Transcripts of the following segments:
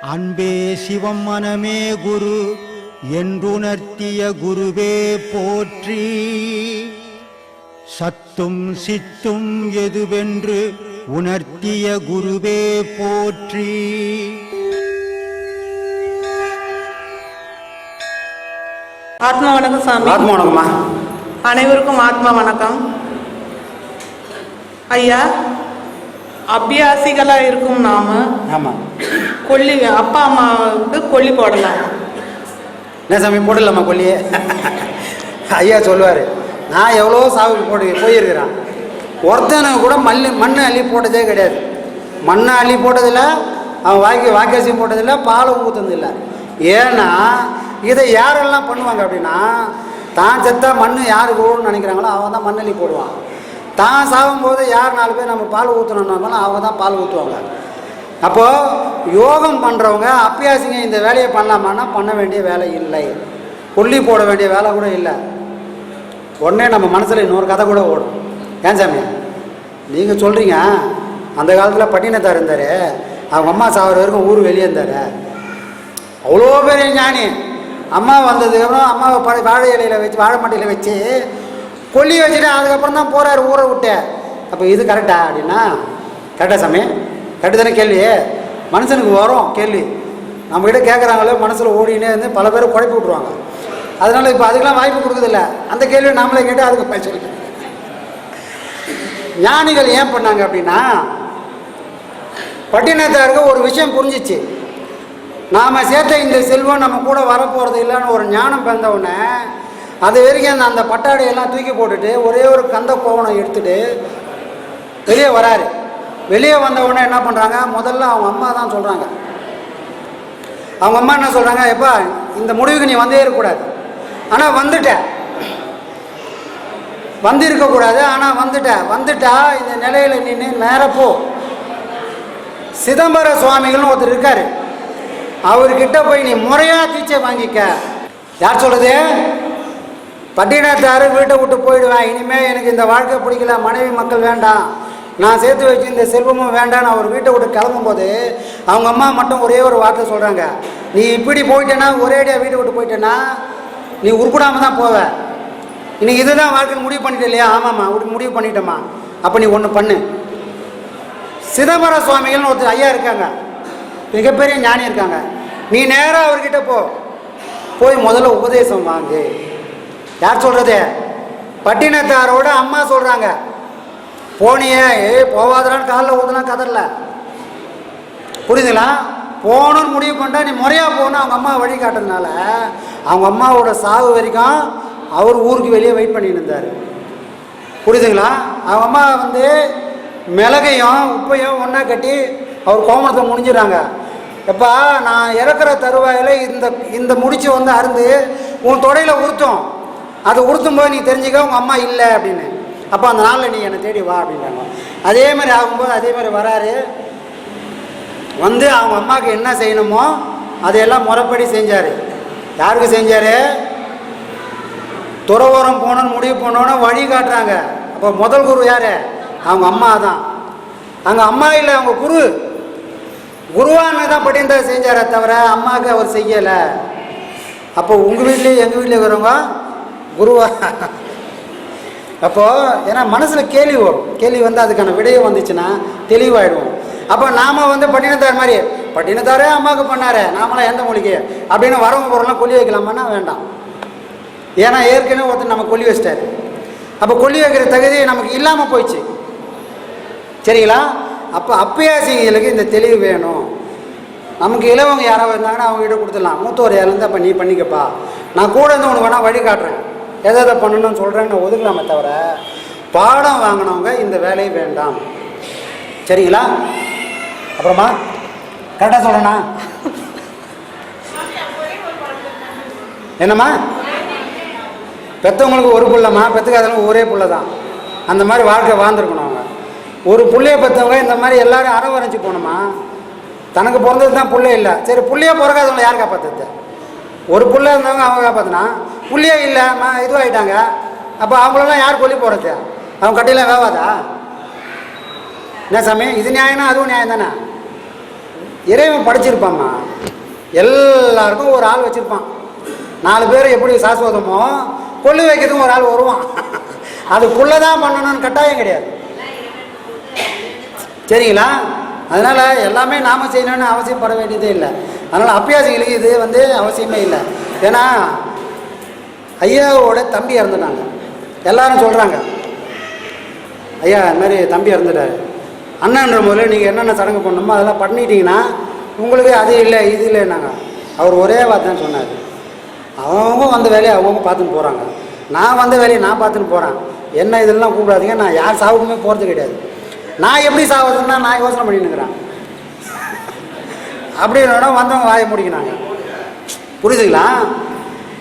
அன்பே சிவம் மனமே குரு என்றுணர்த்திய குருவே போற்றி. சத்தும் சித்தும் எதுவென்று உணர்த்திய குருவே போற்றி. ஆத்மா வணக்கம் சாமி. ஆத்மா வணக்கம்மா. அனைவருக்கும் ஆத்மா வணக்கம். ஐயா அபியாசிகளா இருக்கும் நாம ஆமாம் கொல்லி அப்பா அம்மாவுக்கு கொல்லி போடலாம். என்ன சாமி போடலாமா கொல்லியே? ஐயா சொல்லுவார் நான் எவ்வளோ சாவுக்கு போட்டு போயிருக்கிறேன். ஒருத்தனுக்கு கூட மல்லி மண்ணை அள்ளி போட்டதே கிடையாது. மண்ணை அள்ளி போட்டதில்ல அவன் வாய்க்கு வாக்கரிசி போட்டதில்ல பாலை ஊற்றுனதில்லை ஏன்னா இதை யாரெல்லாம் பண்ணுவாங்க அப்படின்னா தான் செத்தா மண் யார் போகணும்னு நினைக்கிறாங்களோ அவன் தான் மண்ணள்ளி போடுவான். தான் சாகும்போது யார் நாலு பேர் நம்ம பால் ஊற்றணுன்னாலும் அவங்க தான் பால் ஊற்றுவாங்க அப்போது யோகம் பண்ணுறவங்க அப்பியாசிங்க இந்த வேலையை பண்ணலாமான்னா பண்ண வேண்டிய வேலை இல்லை. கொல்லி போட வேண்டிய வேலை கூட இல்லை. உடனே நம்ம மனசில் இன்னொரு கதை கூட ஓடும். ஏன் சாமி? நீங்கள் சொல்கிறீங்க அந்த காலத்தில் பட்டினத்தார் இருந்தார். அவங்க அம்மா சாகிற வரைக்கும் ஊர் வெளியே இருந்தார். அவ்வளோ பெரிய ஞானி. அம்மா வந்ததுக்கப்புறம் அம்மாவை பழ வாழை இலையில் வச்சு வாழை மட்டையில் வச்சு கொல்லி வச்சுட்டு அதுக்கப்புறம் தான் போகிறாரு ஊரை விட்டு. அப்போ இது கரெக்டா அப்படின்னா கரெக்டாக சாமி? கரெக்டு தானே கேள்வி? மனுஷனுக்கு வரும் கேள்வி. நம்மகிட்ட கேட்குறாங்களே மனசில் ஓடினே இருந்து பல பேர் குழப்பி விட்ருவாங்க அதனால் இப்போ அதுக்கெல்லாம் வாய்ப்பு கொடுக்குறதில்ல. அந்த கேள்வியை நாமளே கேட்டு அதுக்கு பதில் ஞானிகள் ஏன் பண்ணாங்க அப்படின்னா பட்டினத்தாருக்கு ஒரு விஷயம் புரிஞ்சிச்சு. நாம் சேர்த்த இந்த செல்வம் நம்ம கூட வரப்போகிறது இல்லைன்னு ஒரு ஞானம் பிறந்தவுடனே அது வரைக்கும் அந்த அந்த பட்டாடையெல்லாம் தூக்கி போட்டுட்டு ஒரே ஒரு கந்த கோவணம் எடுத்துகிட்டு வெளியே வராரு. வெளியே வந்த உடனே என்ன பண்ணுறாங்க முதல்ல அவங்க அம்மா தான் சொல்கிறாங்க அவங்க அம்மா என்ன சொல்கிறாங்க எப்பா இந்த முடிவுக்கு நீ வந்தே இருக்கக்கூடாது. ஆனால் வந்துட்ட. வந்திருக்கக்கூடாது ஆனால் வந்துட்ட. வந்துட்டா இந்த நிலையில் நின்று நேரப்போ போ. சிதம்பர சுவாமிகள்னு ஒருத்தர் இருக்கார். அவர்கிட்ட போய் நீ முறையாக தீட்சை வாங்கிக்க. யார் சொல்கிறது பட்டினத்தாரு வீட்டை விட்டு போயிடுவேன் இனிமே எனக்கு இந்த வாழ்க்கை பிடிக்கல மனைவி மக்கள் வேண்டாம். நான் சேர்த்து வச்சு இந்த செல்வமும் வேண்டாம்னு அவர் வீட்டை விட்டு கிளம்பும்போது அவங்க அம்மா மட்டும் ஒரே ஒரு வார்த்தை சொல்கிறாங்க நீ இப்படி போயிட்டேன்னா ஒரேடியாக வீட்டை விட்டு போயிட்டேன்னா நீ உருப்பிடாமல் தான் போவ. இன்னைக்கு இதுதான் வாழ்க்கை முடிவு பண்ணிட்ட இல்லையா? ஆமாம்மா உடு- முடிவு பண்ணிட்டேம்மா. அப்போ நீ ஒன்று பண்ணு. சிதம்பர சுவாமிகள்னு ஒருத்தர் ஐயா இருக்காங்க. மிகப்பெரிய ஞானி இருக்காங்க. நீ நேராக அவர்கிட்ட போ. போய் முதல்ல உபதேசம் வாங்கு. யார் சொல்கிறது பட்டினத்தாரோட அம்மா சொல்கிறாங்க போனியே ஏ போவாதரான்னு காலில் ஊதுனா கதறல. புரியுதுங்களா? போகணும்னு முடிவு பண்ணிட்டா நீ முறையாக போகணும் அவங்க அம்மா வழி காட்டுறதுனால. அவங்க அம்மாவோட சாவு வரைக்கும் அவர் ஊருக்கு வெளியே வெயிட் பண்ணிட்டு இருந்தார். புரியுதுங்களா? அவங்க அம்மா வந்து மிளகையும் உப்பையும் ஒன்றா கட்டி அவர் கோமணத்தை முடிஞ்சிடறாங்க. எப்பா நான் இறக்குற தருவாயில் இந்த இந்த முடிச்சு வந்து அருந்து உன் தொடையில் உறுத்தும் அது உறுத்தும் போது நீ தெரிஞ்சுக்க உங்கள் அம்மா இல்லை அப்படின்னு. அப்போ அந்த நாளில் நீ என்னை தேடி வா அப்படின்றாங்க அதே மாதிரி ஆகும்போது அதே மாதிரி வராரு. வந்து அவங்க அம்மாவுக்கு என்ன செய்யணுமோ அதையெல்லாம் முறைப்படி செஞ்சார். யாருக்கு செஞ்சார்? துறவரம் போனோன்னு முடிவு போனோன்னு வழி காட்டுறாங்க. அப்போ முதல் குரு யார்? அவங்க அம்மா தான். அவங்க அம்மா இல்லை அவங்க குரு. குருவான தான் பட்டியந்தா செஞ்சாரே தவிர அம்மாவுக்கு அவர் செய்யலை. அப்போ உங்கள் வீட்லேயும் எங்கள் வீட்டில் இருக்கிறவங்க குருவா அப்போது ஏன்னா மனசில் கேள்வி வரும். கேள்வி வந்து அதுக்கான விடையும் வந்துச்சுன்னா தெளிவாயிடுவோம். அப்போ நாம் வந்து பட்டினத்தார் மாதிரி பட்டினத்தாரே அம்மாவுக்கு பண்ணாரே நாமளாம் எந்த மொழிக்கு அப்படின்னு வரவங்க பொருள்லாம் கொல்லி வைக்கலாமான்னா வேண்டாம். ஏன்னா ஏற்கனவே ஒருத்தர் நம்ம கொல்லி வச்சிட்டாரு. அப்போ கொல்லி வைக்கிற தகுதி நமக்கு இல்லாமல் போயிடுச்சு. சரிங்களா? அப்போ அப்பயாசிங்களுக்கு இந்த தெளிவு வேணும். நமக்கு இளவங்க யாராவது இருந்தாங்கன்னா அவங்க கிட்ட கொடுத்துடலாம். மூத்தோர் யாருந்தா அப்போ நீ பண்ணிக்கப்பா. நான் கூட இருந்து உனக்கு வேணால் வழி காட்டுறேன். எதை எதை பண்ணணும்னு சொல்கிறேன்னு ஒதுக்கலாமே தவிர பாடம் வாங்கினவங்க இந்த வேலையை வேண்டாம். சரிங்களா? அப்புறமா கரெக்டாக சொல்கிறேண்ணா என்னம்மா? பெற்றவங்களுக்கு ஒரு பிள்ளைம்மா பெற்றுக்காதவங்க ஒரே பிள்ளை தான் அந்த மாதிரி வாழ்க்கை வாழ்ந்துருக்கணும் அவங்க. ஒரு பிள்ளைய பெற்றவங்க இந்த மாதிரி எல்லாரும் அரவணைச்சு போகணுமா? தனக்கு பிறந்தது தான் பிள்ளை இல்லை. சரி பிள்ளைய பிறக்காதவங்களை யார் காப்பாற்றுறது ஒரு பிள்ளை இருந்தவங்க அவங்க காப்பாற்றினா புள்ளியே இல்லை இதுவாகிட்டாங்க அப்போ அவங்களெல்லாம் யார் கொல்லி போகிறது அவங்க கட்டையெல்லாம் வேவாதா என்ன சாமி? இது நியாயம்னா அதுவும் நியாயம் தானே இறைவன் படிச்சிருப்பாம்மா எல்லாருக்கும் ஒரு ஆள் வச்சுருப்பான். நாலு பேர் எப்படி சாஸ்வதமோ கொல்லி வைக்கிறதுக்கும் ஒரு ஆள் வருவான். அதுக்குள்ளே தான் பண்ணணும்னு கட்டாயம் கிடையாது. சரிங்களா? அதனால் எல்லாமே நாம செய்யணும்னு அவசியப்பட வேண்டியதே இல்லை. அதனால் அப்பியாசிகளுக்கு இது வந்து அவசியமே இல்லை. ஏன்னா ஐயாவோட தம்பி இறந்துட்டாங்க. எல்லாரும் சொல்கிறாங்க ஐயா இந்த மாதிரி தம்பி இறந்துட்டாரு. அண்ணன்ற முதல்ல நீங்கள் என்னென்ன சடங்கு பண்ணணுமோ அதெல்லாம் பண்ணிட்டீங்கன்னா உங்களுக்கு அது இல்லை இது இல்லைன்னாங்க. அவர் ஒரே வார்த்தைன்னு சொன்னார். அவங்க வந்த வேலையை அவங்க பார்த்துன்னு போகிறாங்க நான் வந்த வேலையை நான் பார்த்துன்னு போகிறேன் என்ன இதெல்லாம் கூப்பிடாதீங்க நான் யார் சாவுக்குமே போகிறது கிடையாது. நான் எப்படி சாவதுன்னா நான் யோசனை பண்ணிட்டுக்கிறேன் அப்படின்னா வந்தவங்க வாயை முடிக்கினாங்க புரியுதுங்களா?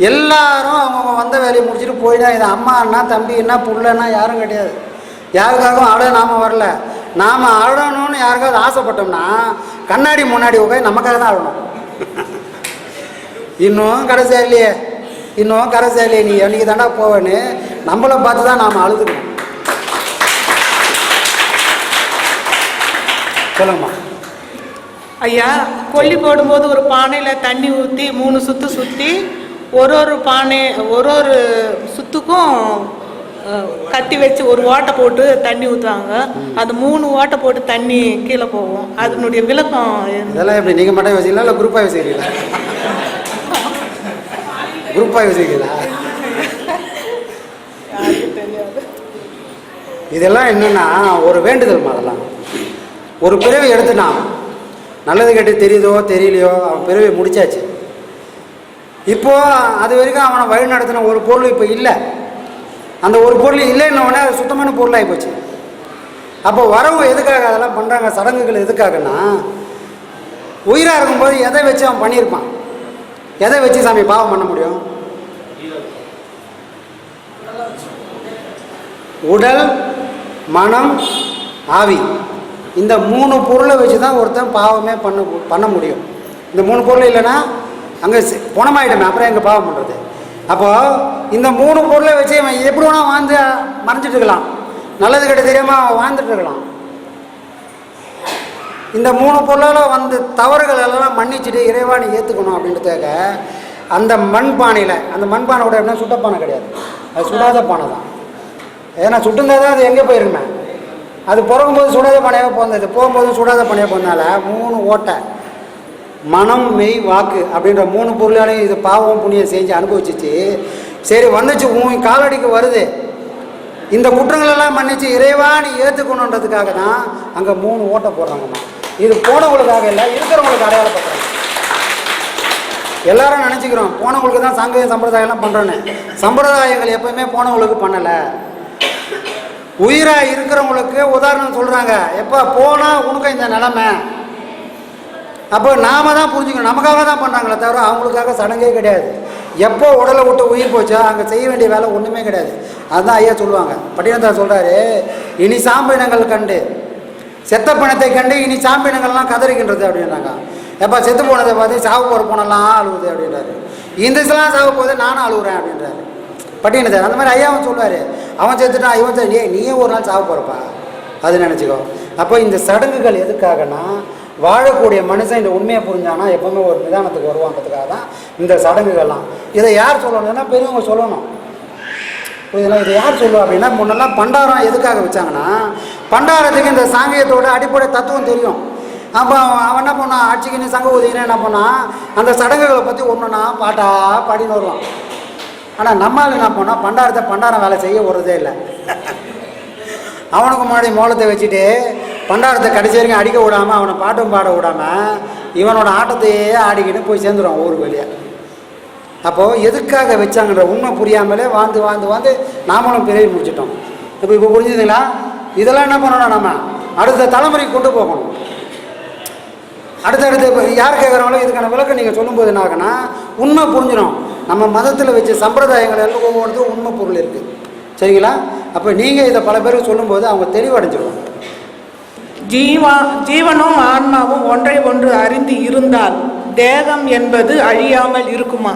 எல்லாரும் அவங்க வந்த வேலையை முடிச்சுட்டு போயிட்டா இது அம்மா என்ன தம்பி என்ன புள்ளன்னா யாரும் கிடையாது. யாருக்காகவும் அழ நாம வரல. நாம் அழணும்னு யாருக்காவது ஆசைப்பட்டோம்னா கண்ணாடி முன்னாடி உட்காந்து நமக்காக தான் அழணும் இன்னும் கடைசியா இல்லையே இன்னும் கடைசியா இல்லையே நீ என்னைக்கு தாண்டா போவேன்னு நம்மளை பார்த்து தான் நாம் அழுதுக்கணும் சொல்லுங்கம்மா. ஐயா கொல்லி போடும்போது ஒரு பானையில் தண்ணி ஊற்றி மூணு சுற்று சுற்றி ஒரு ஒரு பானை ஒரு ஒரு சுத்துக்கும் கத்தி வச்சு ஒரு ஓட்டை போட்டு தண்ணி ஊற்றுவாங்க அது மூணு ஓட்டை போட்டு தண்ணி கீழே போகும். அதனுடைய விளக்கம்? இதெல்லாம் எப்படி நீங்கள் மட்டும் யோசிக்கலாம் இல்லை குரூப்பாக யோசிக்கிறீங்களா? குரூப்பாக யோசிக்கிறீங்களா? இதெல்லாம் என்னன்னா ஒரு வேண்டுதல்மா அதெல்லாம் ஒரு பிறவி எடுத்துட்டான். நல்லது கெட்டு தெரியுதோ தெரியலையோ அவன் பிறவி முடிச்சாச்சு. இப்போது அது வரைக்கும் அவனை வழி நடத்தின ஒரு பொருள் இப்போ இல்லை. அந்த ஒரு பொருள் இல்லைன்னொடனே அது சுத்தமான பொருளாகி போச்சு. அப்போ வரவு எதுக்காக அதெல்லாம் பண்ணுறாங்க சடங்குகள் எதுக்காகன்னா உயிராக இருக்கும்போது எதை வச்சு அவன் பண்ணியிருப்பான்? எதை வச்சு சாமி பாவம் பண்ண முடியும்? உடல் மனம் ஆவி. இந்த மூணு பொருளை வச்சு தான் ஒருத்தன் பாவமே பண்ண பண்ண முடியும். இந்த மூணு பொருள் இல்லைன்னா அங்கே குணமாயிட்டமே அப்புறம் எங்கே பாவம் பண்ணுறது அப்போது இந்த மூணு பொருளை வச்சு இவன் எப்படி வேணால் வாழ்ந்து மறைஞ்சிட்டு இருக்கலாம். நல்லது கிட்ட தெரியாமல் வாழ்ந்துட்டு இருக்கலாம். இந்த மூணு பொருளால் வந்து தவறுகள் எல்லாம் மன்னிச்சுட்டு இறைவா நீ ஏற்றுக்கணும் அப்படின்றதுக்காக அந்த மண்பானையில் அந்த மண்பானை கூட என்ன சுட்ட பானை கிடையாது. அது சுடாத பானை தான். ஏன்னா சுட்டுருந்தா தான் அது எங்கே போயிருக்குமே அது பிறக்கும்போது சுடாத பானையாக பிறந்தது போகும்போது சுடாத பானையாக போனால மூணு ஓட்டை மனம் மெய் வாக்கு அப்படின்ற மூணு பொருளாலையும் இது பாவம் புண்ணியம் செஞ்சு அனுபவிச்சிச்சு. சரி வந்துச்சு உன் காலடிக்கு வருது. இந்த குற்றங்களெல்லாம் மன்னிச்சு இறைவா நீ ஏற்றுக்கணுன்றதுக்காக தான் அங்கே மூணு ஓட்டை போடுறாங்கம்மா. இது போனவங்களுக்காக இல்லை இருக்கிறவங்களுக்கு அடையாளப்படுறாங்க எல்லாரும் நினச்சிக்கிறோம் போனவங்களுக்கு தான் சங்க சம்பிரதாயம்லாம் பண்ணுறோன்னு சம்பிரதாயங்கள் எப்பவுமே போனவங்களுக்கு பண்ணலை. உயிராக இருக்கிறவங்களுக்கு உதாரணம் சொல்கிறாங்க எப்போ? போனால் உனக்கும் இந்த நிலமை. அப்போ நாம தான் புரிஞ்சுக்கணும். நமக்காக தான் பண்ணுறாங்களே தவிர அவங்களுக்காக சடங்கே கிடையாது. எப்போ உடலை விட்டு உயிர் போச்சோ அங்கே செய்ய வேண்டிய வேலை ஒன்றுமே கிடையாது. அதுதான் ஐயா சொல்லுவாங்க. பட்டினத்தார் சொல்கிறாரு இனி சாம்பினங்கள் கண்டு. செத்த பணத்தை கண்டு இனி சாம்பினங்கள்லாம் கதறிக்கின்றது அப்படின்றாங்க எப்போ செத்து போனதை பார்த்து சாவு போகிற போனெல்லாம் அழுகுது அப்படின்றாரு. இந்த இதெல்லாம் சாவு போது நானும் அழுகுறேன் அப்படின்றாரு. பட்டினத்தார் அந்த மாதிரி ஐயாவும் சொல்லுவார். அவன் செத்துட்டான் இவன் செத்து நீயே ஒரு நாள் சாவு போகிறப்பா அது நினச்சிக்கோ. அப்போ இந்த சடங்குகள் எதுக்காகனா வாழக்கூடிய மனுஷன் இந்த உண்மையை புரிஞ்சானா எப்பவுமே ஒரு நிதானத்துக்கு வருவாங்கிறதுக்காக தான் இந்த சடங்குகள்லாம். இதை யார் சொல்லணும்னா பெரியவங்க சொல்லணும். புரியுதுங்களா? இதை யார் சொல்லுவா அப்படின்னா முன்னெல்லாம் பண்டாரம் எதுக்காக வச்சாங்கன்னா பண்டாரத்துக்கு இந்த சாங்கியத்தோட அடிப்படை தத்துவம் தெரியும். அப்போ அவன் அவன் என்ன பண்ணான்? ஆட்சிக்குன்னு சங்க உதவின்னு என்ன பண்ணான் அந்த சடங்குகளை பற்றி ஒன்றுனா பாட்டா பாடின்னு வருவான் ஆனால் நம்மால் என்ன பண்ணால் பண்டாரத்தை பண்டாரம் வேலை செய்ய வர்றதே இல்லை. அவனுக்கு முன்னாடி மோளத்தை வச்சுட்டு பண்டாரத்தை கடைசி வரைக்கும் அடிக்க விடாமல் அவனை பாட்டும் பாட விடாமல் இவனோட ஆட்டத்தையே ஆடிக்கிட்டு போய் சேர்ந்துருவான் ஊர் வெளியே. அப்போது எதுக்காக வச்சாங்கன்ற உண்மை புரியாமலே வாழ்ந்து வாழ்ந்து வாழ்ந்து நாமளும் பிறவி முடிச்சிட்டோம். இப்போ இப்போ புரிஞ்சுதுங்களா? இதெல்லாம் என்ன பண்ணணும் நம்ம அடுத்த தலைமுறைக்கு கொண்டு போகணும். அடுத்தடுத்து இப்போ யார் கேட்குறாங்களோ இதுக்கான விளக்கம் நீங்கள் சொல்லும்போது என்ன ஆகுனா உண்மை புரிஞ்சிடும். நம்ம மதத்தில் வச்ச சம்பிரதாயங்கள் எல்லாம் ஒவ்வொருத்தரும் உண்மை பொருள் இருக்குது சரிங்களா? அப்போ நீங்கள் இதை பல பேருக்கு சொல்லும்போது அவங்க தெளிவடைஞ்சிடுவாங்க ஜீவா ஜீவனும் ஆன்மாவும் ஒன்றை ஒன்று அறிந்து இருந்தால் தேகம் என்பது அழியாமல் இருக்குமா?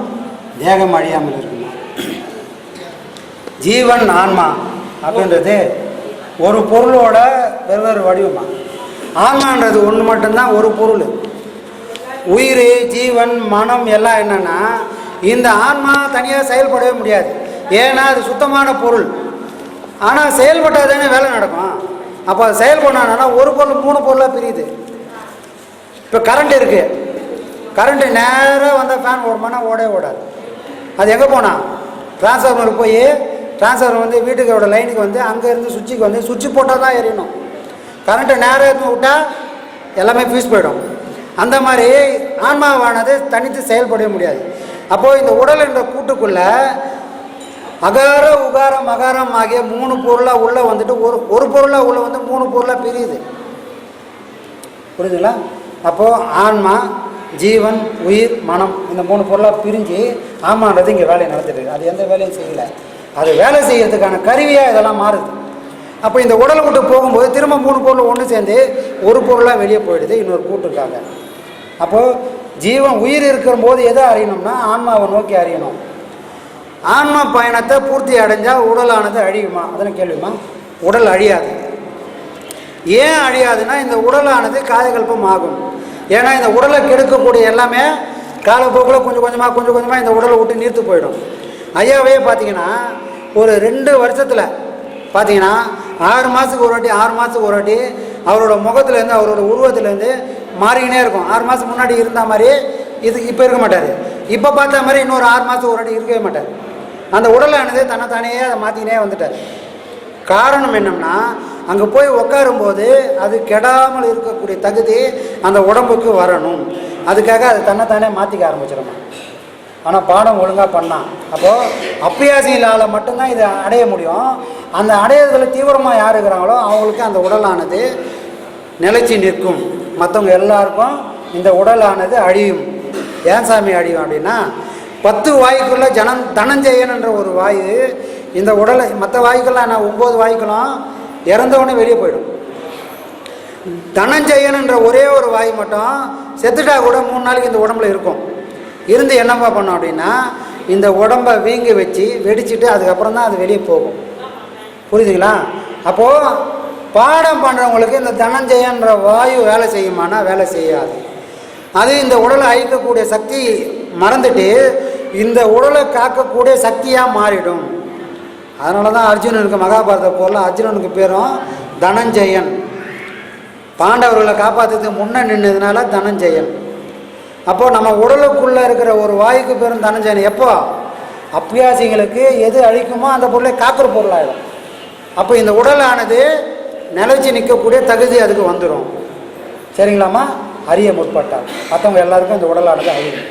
தேகம் அழியாமல் இருக்குமா? ஜீவன் ஆன்மா அப்படின்றது ஒரு பொருளோட வெவ்வேறு வடிவமா? ஆன்மான்றது ஒன்று மட்டும்தான் ஒரு பொருள். உயிர் ஜீவன் மனம் எல்லாம் என்னென்னா இந்த ஆன்மா தனியாக செயல்படவே முடியாது. ஏன்னா அது சுத்தமான பொருள். ஆனால் செயல்பட்டால் தானே வேலை நடக்கும். அப்போ அது பண்ணானா ஒரு பொருள் மூணு பொருளாக பிரியுது. இப்போ கரண்ட் இருக்குது கரண்ட்டு நேராக வந்தால் ஃபேன் ஓடுமானா ஓடவே ஓடாது. அது எங்கே போனால் டிரான்ஸ்ஃபார்மர் போய் டிரான்ஸ்ஃபார்மர் வந்து வீட்டுக்கோட லைனுக்கு வந்து அங்கேருந்து சுவிட்சுக்கு வந்து சுவிட்ச் போட்டால் தான் எரியணும் கரண்ட்டை நேராக எடுத்து விட்டால் எல்லாமே ஃபியூஸ் போயிடும். அந்த மாதிரி ஆன்மாவானது தனித்து செயல்படவே முடியாது. அப்போது இந்த உடல் என்ற கூட்டுக்குள்ளே அகார உகாரம் அகாரம் ஆகிய மூணு பொருளாக உள்ளே வந்துட்டு ஒரு ஒரு பொருளாக உள்ளே வந்து மூணு பொருளாக பிரியுது. புரியுதுங்களா? அப்போது ஆன்மா ஜீவன் உயிர் மனம் இந்த மூணு பொருளாக பிரிஞ்சு ஆமான்றது இங்கே வேலையை நடத்திட்டு அது எந்த வேலையும் செய்யலை. அது வேலை செய்கிறதுக்கான கருவியாக இதெல்லாம் மாறுது. அப்போ இந்த உடலை விட்டு போகும்போது திரும்ப மூணு பொருள் ஒன்று சேர்ந்து ஒரு பொருளாக வெளியே போயிடுது. இன்னொரு கூட்டுருக்காங்க அப்போது ஜீவன் உயிர் இருக்கிற போது எதை அறியணும்னா ஆன்மாவை நோக்கி அறியணும். ஆன்மா பயணத்தை பூர்த்தி அடைஞ்சால் உடலானது அழியுமா? அதெல்லாம் கேள்விமா. உடல் அழியாது. ஏன் அழியாதுன்னா இந்த உடலானது காயகல்பம் ஆகும் ஏன்னா இந்த உடலை கெடுக்கக்கூடிய எல்லாமே காலப்போக்கில் கொஞ்சம் கொஞ்சமாக கொஞ்சம் கொஞ்சமாக இந்த உடலை விட்டு நீர்த்து போயிடும். ஐயாவே பார்த்தீங்கன்னா ஒரு ரெண்டு வருஷத்தில் பார்த்தீங்கன்னா ஆறு மாதத்துக்கு ஒரு வாட்டி ஆறு மாதத்துக்கு ஒரு வாட்டி அவரோட முகத்துலேருந்து அவரோட உருவத்துலேருந்து மாறிக்கினே இருக்கும். ஆறு மாதத்துக்கு முன்னாடி இருந்த மாதிரி இது இப்போ இருக்க மாட்டார். இப்போ பார்த்த மாதிரி இன்னொரு ஆறு மாதத்துக்கு ஒரு வாட்டி இருக்கவே மாட்டார். அந்த உடலானது தன்னைத்தானே அதை மாற்றிக்கினே வந்துட்டார். காரணம் என்னம்னா அங்கே போய் உட்காரும்போது அது கெடாமல் இருக்கக்கூடிய தகுதி அந்த உடம்புக்கு வரணும். அதுக்காக அது தன்னைத்தானே மாற்றிக்க ஆரம்பிச்சிடணும் ஆனால் பாடம் ஒழுங்காக பண்ணான் அப்போது அப்பியாசிகளால் மட்டும்தான் இதை அடைய முடியும். அந்த அடையிறதுல தீவிரமாக யார் இருக்கிறாங்களோ அவங்களுக்கு அந்த உடலானது நிலைச்சி நிற்கும். மற்றவங்க எல்லாருக்கும் இந்த உடலானது அழியும். ஏன் சாமி அழியும் அப்படின்னா பத்து வாய்க்குள்ளே ஜனம் தனஞ்சயன் ஒரு வாயு இந்த உடலை மற்ற வாயுக்கெல்லாம் நான் ஒம்பது வாயுக்களும் இறந்தவொடனே வெளியே போயிடும். தனஞ்சயன் ஒரே ஒரு வாயு மட்டும் செத்துட்டா கூட மூணு நாளைக்கு இந்த உடம்புல இருக்கும். இருந்து என்னப்பா பண்ணோம் அப்படின்னா இந்த உடம்பை வீங்கி வச்சு வெடிச்சிட்டு அதுக்கப்புறம் தான் அது வெளியே போகும். புரியுதுங்களா? அப்போது பாடம் பண்ணுறவங்களுக்கு இந்த தனஞ்சயன்ற வாயு வேலை செய்யுமானா வேலை செய்யாது. அது இந்த உடலை அழிக்கக்கூடிய சக்தி மறந்துட்டு இந்த உடலை காக்கக்கூடிய சக்தியாக மாறிடும். அதனால தான் அர்ஜுனனுக்கு மகாபாரத போரில் அர்ஜுனனுக்கு பேரும் தனஞ்சயன். பாண்டவர்களை காப்பாற்றுறதுக்கு முன்னே நின்னதுனால தனஞ்சயன். அப்போது நம்ம உடலுக்குள்ளே இருக்கிற ஒரு வாய்க்கு பேரும் தனஞ்சயன். எப்போ? அப்பியாசிங்களுக்கு எது அழிக்குமோ அந்த பொருளை காக்கிற பொருளாயிடும். அப்போ இந்த உடலானது நிலைச்சி நிற்கக்கூடிய தகுதி அதுக்கு வந்துடும் சரிங்களாம்மா? அறிய முற்பட்டால் மற்றவங்க எல்லாருக்கும் இந்த உடலானது அழியும்.